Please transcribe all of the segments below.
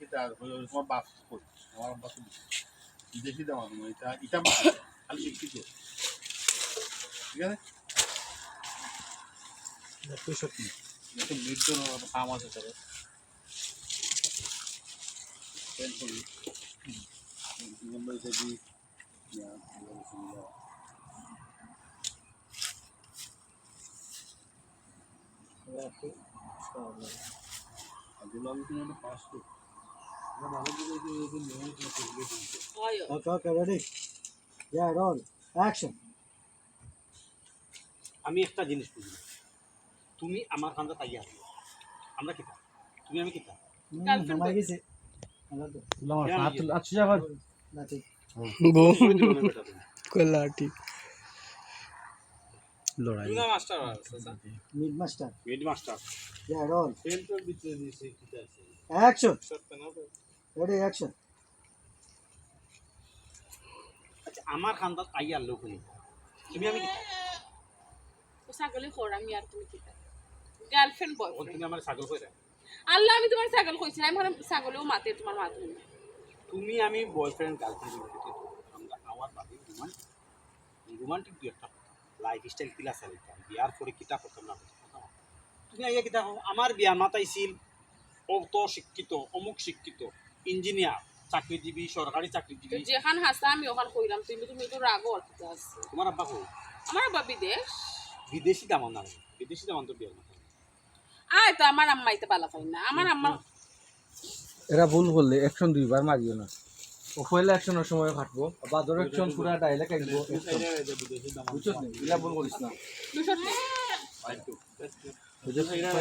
এটা তোমার বাপ কই আমার বাপ দেশি দাম আছে এটা এটা খালি শিক্ষিত ঠিক আছে? পঁয়ষট্টি জন্য কাম আছে তাদের। টেনশন নম্বর যদি দিলাম তুমি Okay, okay, ready? Yeah, roll. Action. আমি একটা জিনিস বুঝি। তুমি আমার খান্দা তাইয়া আছো আমরা কিতা? তুমি আমি কিতা? আমার গেছে। আচ্ছা যাবার ঠিক। লড়াই। তুমি master mid master mid master Yeah, roll. Centre ভিতরে দিয়েছে কিটা আছে? Action. সত্য না আচ্ছা আমার খান্দা তাইয়া লোক নেই তুমি আমি কিতা ও ছাগলে খোর আমি আর তুমি কি গার্লফ্রেন্ড বয়ফ্রেন্ড তুমি আমার ছাগল কইরা। আল্লাহ আমি তোমার ছাগল কইছি না, আমি ভাবলাম ছাগলেও মাতে তোমার মাতে। তুমি। আমি বয়ফ্রেন্ড গার্লফ্রেন্ড আমরা আমার বাড়ি রোমান রোমান্টিক দুই একটা লাইফ স্টাইল কিলা চালিতাম বিয়ার পরে কিতা করতাম না। তুমি আইয়া কিতা আমার বিয়ার মাতাইছিল অত শিক্ষিত অমুক শিক্ষিত। ইঞ্জিনিয়ার চাকরিজীবী সরকারি চাকরিজীবী। যেখান হাসা আমি ওখান কইলাম তুমি তুমি তো রাগ আছে? তোমার আব্বা কো আমার আব্বা বিদেশ। বিদেশি দামান না বিদেশি দামান তো বিয়ার মাতাই আয় তো আমার আম্মাইতে বালা পাই না আমার আম্মা এরা ভুল করলে অ্যাকশন দুইবার মারিও না। ও পয়লা অ্যাকশনের সময় কাটবো বাদর অ্যাকশন পুরা ডাইলে কাটবো বুঝছ নি? ইলা ভুল করিস না। দুশো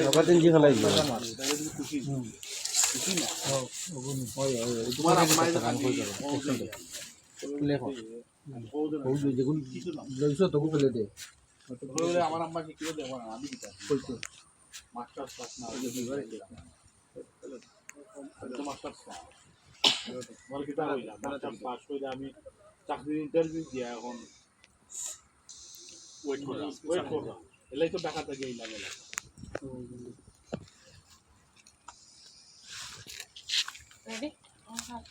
আবার দিন জি খেলাই খুশি। না আমার আম্মা কি দেবো না আমি কিটা কইতো মাস্টার ক্লাস না ওই যে দুইবার দিলাম তো মাস্টার ক্লাস বল কিটা হইলাম মাস্টার পাস করে আমি চাকরির ইন্টারভিউ দিয়া এখন ওয়েট করলাম ওয়েট করলাম এলাই তো ঢাকা থেকে এইলাম এলাম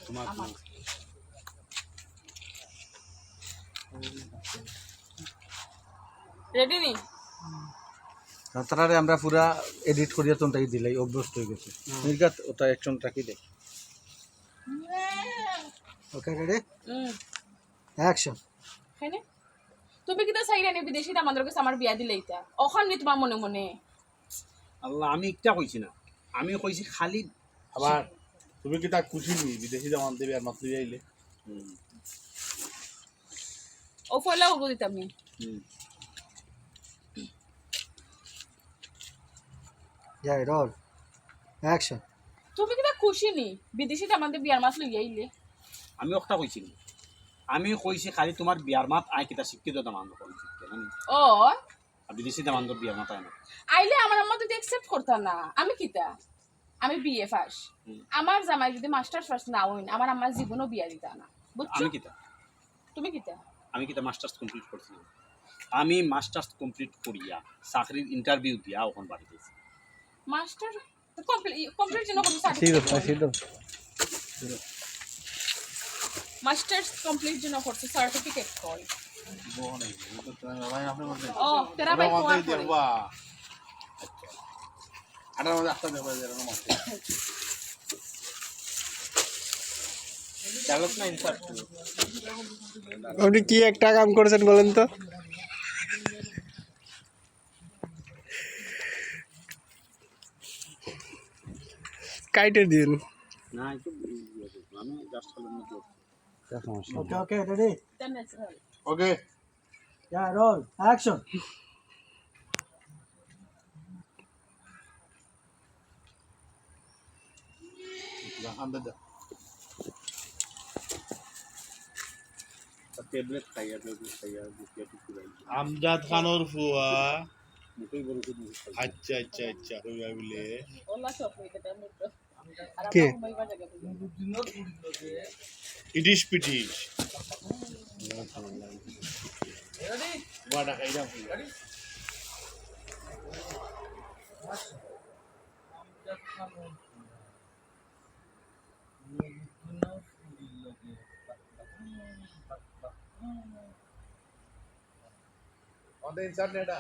তোমার রেডি নি? তারারে আমরা পুরা এডিট করিয়া তোনটাই দিলাই অভ্যস্ত হয়ে গেছে। নির্গাত ওটা অ্যাকশন রাখি দে Okay, ready? হুম Action. খাইনে তুমি কিতা চাইরা নে বিদেশি আমাদের কাছে আমার বিয়া দিলে নি তোমার মনে মনে? আল্লাহ আমি একটা কইছি না। আমি কইছি খালি আবার তুমি কি তা খুশি নি? বিদেশি জামান দেবে আর মাত্র আইলে ও ফলে উড়ো দিতাম নি Yeah, roll. Action. তুমি কি কিতা খুশি নি? বিদেশি আমাদের বিয়ার মাছ লইয়া আইলে আমি একটা কইছি না। আমি কইছি খালি তোমার বিয়ার মাত আই কিতা শিক্ষিত দামান ও। আর বিদেশি দামান তো বিয়ার মাত না। আইলে আমার আম্মা যদি অ্যাকসেপ্ট করতাম না। আমি কিতা? আমি বিএ ফাস। আমার জামাই যদি মাস্টার ফার্স্ট না হইন আমার আম্মা জীবনও বিয়া দিতা না। বুঝছ? আমি কিতা? তুমি কিতা? আমি কিতা মাস্টার্স কমপ্লিট করছিলাম? আমি মাস্টার্স কমপ্লিট করিয়া চাকরির ইন্টারভিউ দিয়া ওখান বাড়ি গেছি। মাস্টার কমপ্লিট কমপ্লিট জন্য কোনো ঠিক সার্টিফিকেট আছে ঠিক মাস্টার্স কমপ্লিট জন্য করছে সার্টিফিকেট কল ও তেরা ভাই কোয়া আটার মধ্যে একটা দেখবা এরকম আছে। চালক না ইনসার্ট আপনি কি একটা কাম করেছেন বলেন তো? কাইটে দিন। না একটু আমি জাস্ট হলো না Okay, okay, ready? ওকে Yeah, roll. আন্দা দা ট্যাবলেট খাইয়া ট্যাবলেট খাইয়া বুকিয়া টুকু আমজাদ খানোর ফুয়া। আচ্ছা আচ্ছা আচ্ছা হইবা বলে। কে? ঘুমাইবার জায়গা পেলাম। ইটিস পিটিস বাড়া খাইলাম আমাদের ইনসার্ট এটা